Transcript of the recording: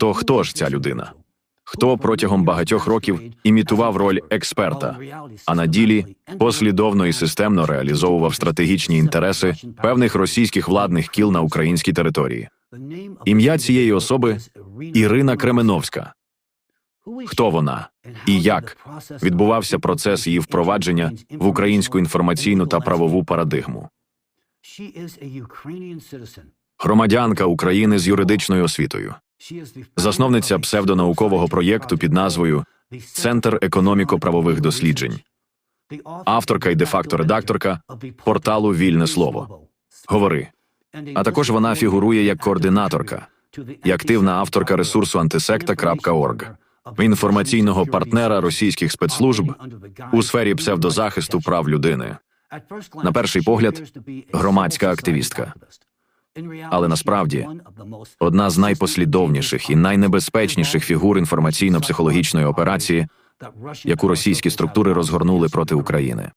То хто ж ця людина? Хто протягом багатьох років імітував роль експерта, а на ділі послідовно і системно реалізовував стратегічні інтереси певних російських владних кіл на українській території? Ім'я цієї особи Ірина Кременовська. Хто вона і як відбувався процес її впровадження в українську інформаційну та правову парадигму? Громадянка України з юридичною освітою, засновниця псевдонаукового проєкту під назвою Центр економіко-правових досліджень, авторка і де-факто редакторка порталу Вільне слово. Говори. А також вона фігурує як координаторка і активна авторка ресурсу антисекта.орг, інформаційного партнера російських спецслужб у сфері псевдозахисту прав людини. На перший погляд, громадська активістка. Але насправді Одна з найпослідовніших і найнебезпечніших фігур інформаційно-психологічної операції, яку російські структури розгорнули проти України.